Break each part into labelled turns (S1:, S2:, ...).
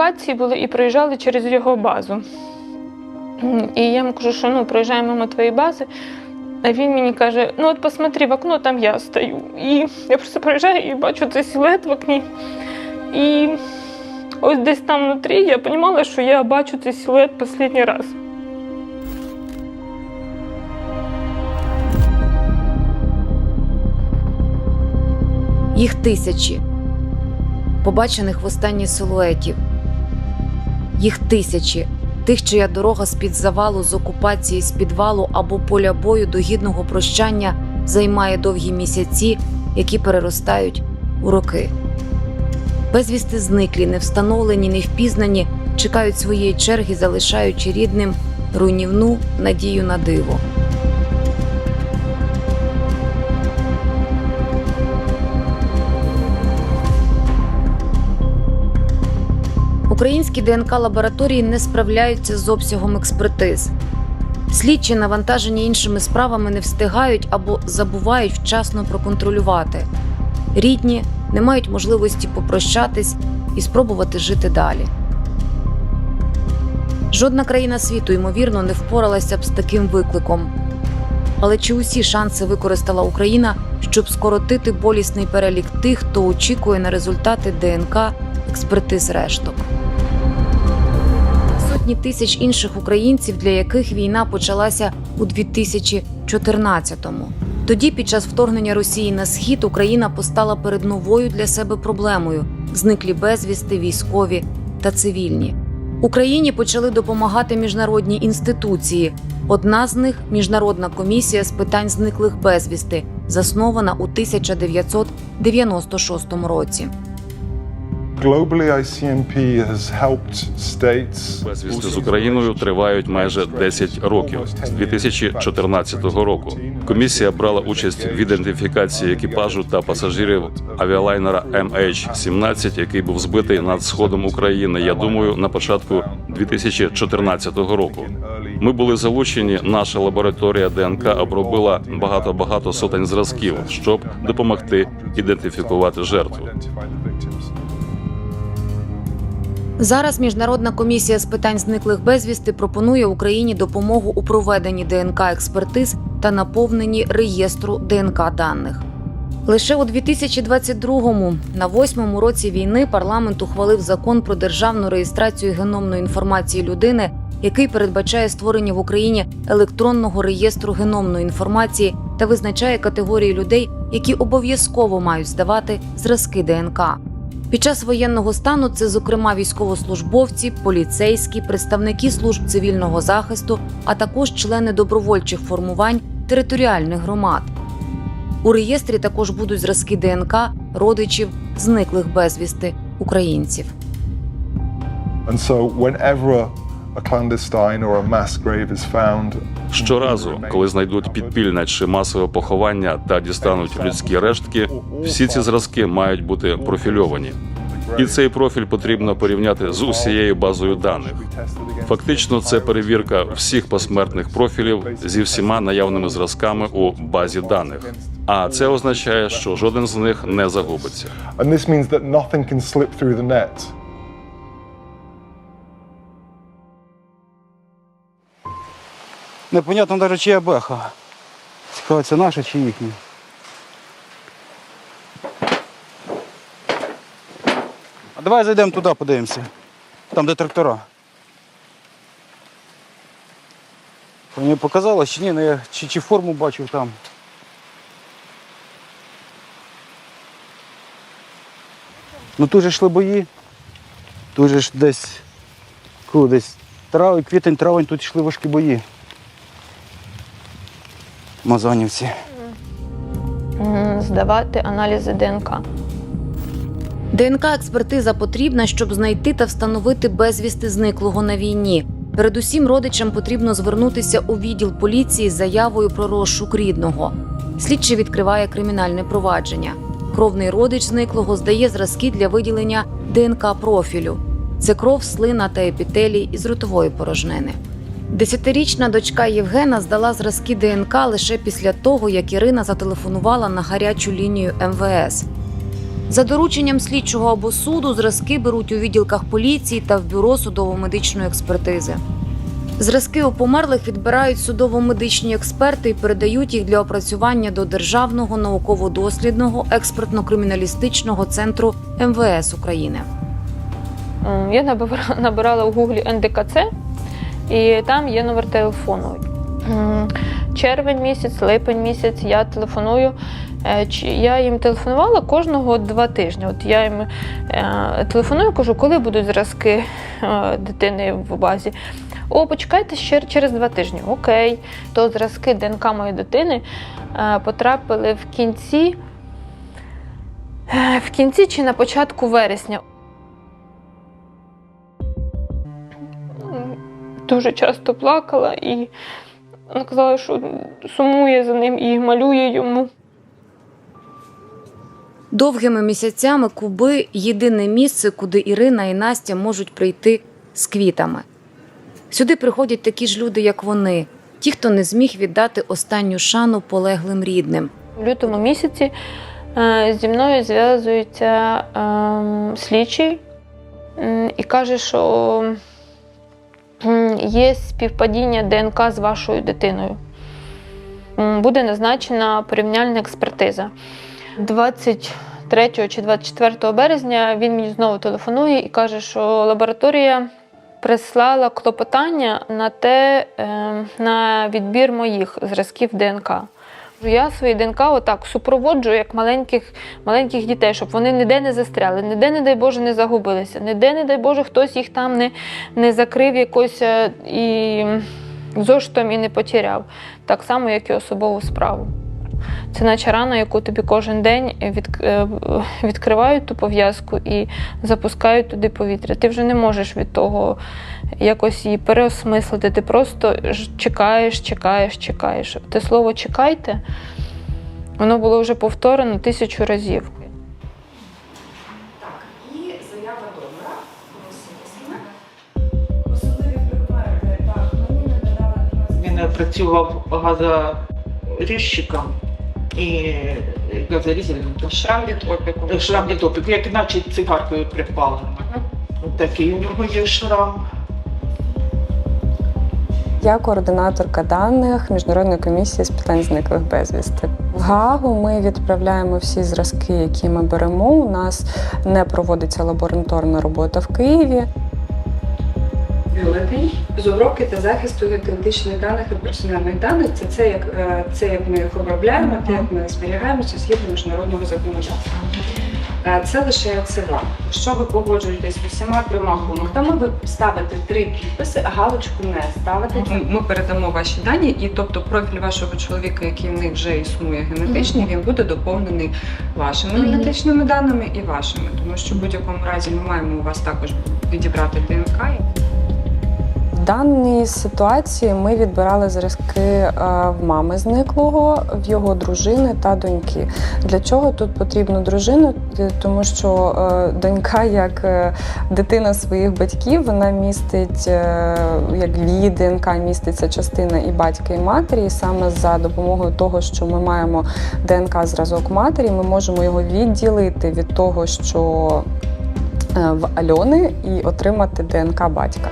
S1: локації були і проїжджали через його базу. І я йому кажу, що ну, проїжджаємо мимо твоєї бази. А він мені каже: ну от посмотри, в окно там я стою. І я просто проїжджаю і бачу цей силует в окні. І ось десь там внутрі я розуміла, що я бачу цей силует останній раз.
S2: Їх тисячі, побачених востаннє силуетів. Їх тисячі, тих, чия дорога з-під завалу, з окупації, з підвалу або поля бою до гідного прощання займає довгі місяці, які переростають у роки. Безвісти зниклі, не встановлені, не впізнані, чекають своєї черги, залишаючи рідним руйнівну надію на диво. Українські ДНК лабораторії не справляються з обсягом експертиз. Слідчі, навантажені іншими справами, не встигають або забувають вчасно проконтролювати. Рідні не мають можливості попрощатись і спробувати жити далі. Жодна країна світу, ймовірно, не впоралася б з таким викликом. Але чи усі шанси використала Україна, щоб скоротити болісний перелік тих, хто очікує на результати ДНК експертиз решток? Сотні тисяч інших українців, для яких війна почалася у 2014-му. Тоді, під час вторгнення Росії на схід, Україна постала перед новою для себе проблемою: зниклі безвісти, військові та цивільні. Україні почали допомагати міжнародні інституції. Одна з них міжнародна комісія з питань зниклих безвісти, заснована у 1996 році.
S3: Globally, ICMP has helped
S4: з Україною тривають майже 10 років з 2014 року. Комісія брала участь в ідентифікації екіпажу та пасажирів авіалайнера MH17, який був збитий над сходом України. Я думаю, на початку 2014 року. Ми були залучені. Наша лабораторія ДНК обробила багато багато сотень зразків, щоб допомогти ідентифікувати жертву.
S2: Зараз міжнародна комісія з питань зниклих безвісти пропонує Україні допомогу у проведенні ДНК експертиз та наповненні реєстру ДНК даних. Лише у 2022-му, на восьмому році війни, парламент ухвалив закон про державну реєстрацію геномної інформації людини, який передбачає створення в Україні електронного реєстру геномної інформації та визначає категорії людей, які обов'язково мають здавати зразки ДНК. Під час воєнного стану це, зокрема, військовослужбовці, поліцейські, представники служб цивільного захисту, а також члени добровольчих формувань територіальних громад. У реєстрі також будуть зразки ДНК родичів зниклих безвісти українців.
S3: And so, whenever
S4: Щоразу, коли знайдуть підпільне чи масове поховання та дістануть людські рештки, всі ці зразки мають бути профільовані. І цей профіль потрібно порівняти з усією базою даних. Фактично, це перевірка всіх посмертних профілів зі всіма наявними зразками у базі даних. А це означає, що жоден з них не загубиться.
S5: Непонятно навіть чия беха. Цікаво, це наша чи їхня. А давай зайдемо туди, подивимося. Там, де трактора. Мені показалось, чи ні, ну я чи, чи форму бачив там. Ну тут же йшли бої. Тут же ж десь, коли десь трав, квітень, травень, тут йшли важкі бої. Мазанівці.
S1: М, Здавати аналізи ДНК.
S2: ДНК експертиза потрібна, щоб знайти та встановити безвісти зниклого на війні. Передусім, родичам потрібно звернутися у відділ поліції з заявою про розшук рідного. Слідчий відкриває кримінальне провадження. Кровний родич зниклого здає зразки для виділення ДНК профілю. Це кров, слина та епітелій із ротової порожнини. Десятирічна дочка Євгена здала зразки ДНК лише після того, як Ірина зателефонувала на гарячу лінію МВС. За дорученням слідчого або суду зразки беруть у відділках поліції та в бюро судово-медичної експертизи. Зразки у померлих відбирають судово-медичні експерти і передають їх для опрацювання до Державного науково-дослідного експертно-криміналістичного центру МВС України.
S1: Я набирала в гуглі НДКЦ, і там є номер телефону. Червень місяць, липень місяць я телефоную. Е, Я їм телефонувала кожного два тижні. От я їм е, телефоную, кажу, коли будуть зразки е, дитини в базі. О, почекайте ще через два тижні. Окей, то зразки ДНК моєї дитини потрапили в кінці, в кінці чи на початку вересня. Дуже часто плакала і вона казала, що сумує за ним і малює йому.
S2: Довгими місяцями Куби єдине місце, куди Ірина і Настя можуть прийти з квітами. Сюди приходять такі ж люди, як вони, ті, хто не зміг віддати останню шану полеглим рідним.
S1: В лютому місяці е, зі мною зв'язується е, слідчий і каже, що є співпадіння ДНК з вашою дитиною. Буде назначена порівняльна експертиза. 23 чи 24 березня він мені знову телефонує і каже, що лабораторія прислала клопотання на те, е, на відбір моїх зразків ДНК. Я свої ДНК отак супроводжую як маленьких, маленьких дітей, щоб вони ніде не застряли, ніде, не дай Боже, не загубилися, ніде, не дай Боже, хтось їх там не, не закрив якось е, і зоштом і не потеряв. Так само, як і особову справу. Це наче рана, яку тобі кожен день від, е, відкривають ту пов'язку і запускають туди повітря. Ти вже не можеш від того якось її переосмислити. Ти просто чекаєш, чекаєш, чекаєш. Те слово чекайте, воно було вже повторено тисячу разів.
S6: Він працював газорізчиком і газорізальником.
S7: шрам від опіку.
S6: Шрам від опіку, як наче цигаркою припалено. Такий у нього є шрам.
S7: Я координаторка даних Міжнародної комісії з питань зниклих безвісти. В Гаагу ми відправляємо всі зразки, які ми беремо. У нас не проводиться лабораторна робота в Києві.
S8: З обробки та захисту генетичних даних і персональних даних. Це це як е, це як ми їх обробляємо, те як ми їх зберігаємо це згідно міжнародного законодавства. Е, Це лише вам. Якщо ви погоджуєтесь з усіма трьома пунктами, ви ставите три підписи, а галочку не ставите. Ми- Ми передамо ваші дані, і тобто профіль вашого чоловіка, який в них вже існує генетичний, він буде доповнений вашими генетичними даними і вашими, тому що в будь-якому разі ми маємо у вас також відібрати ДНК. Даній ситуації ми відбирали зразки е, в мами зниклого, в його дружини та доньки. Для чого тут потрібно дружину? Е, Тому що е, донька, як дитина своїх батьків, вона містить, як в її ДНК міститься частина і батька, і матері. І саме за допомогою того, що ми маємо ДНК зразок матері, ми можемо його відділити від того, що в Альони, і отримати ДНК батька.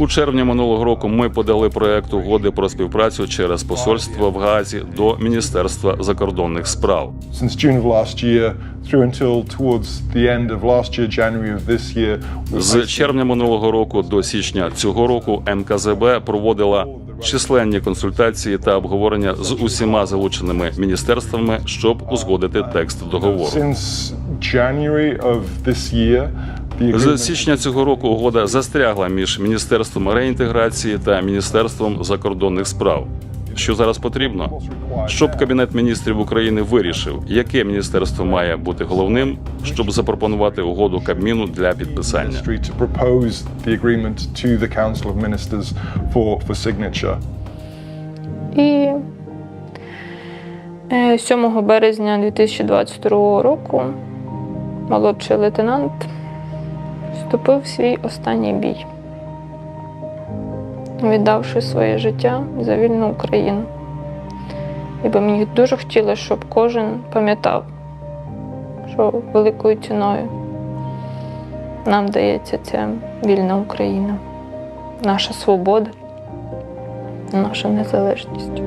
S4: У червні минулого року ми подали проект угоди про співпрацю через посольство в Газі до Міністерства закордонних справ. З червня минулого року до січня цього року МКЗБ проводила численні консультації та обговорення з усіма залученими міністерствами, щоб узгодити текст договору. З січня цього року угода застрягла між міністерством реінтеграції та міністерством закордонних справ. Що зараз потрібно? Щоб кабінет міністрів України вирішив, яке міністерство має бути головним, щоб запропонувати угоду Кабміну для підписання.
S1: І е, 7 березня 2022 року молодший лейтенант вступив в свій останній бій, віддавши своє життя за вільну Україну. І би мені дуже хотілося, щоб кожен пам'ятав, що великою ціною нам дається ця вільна Україна, наша свобода, наша незалежність.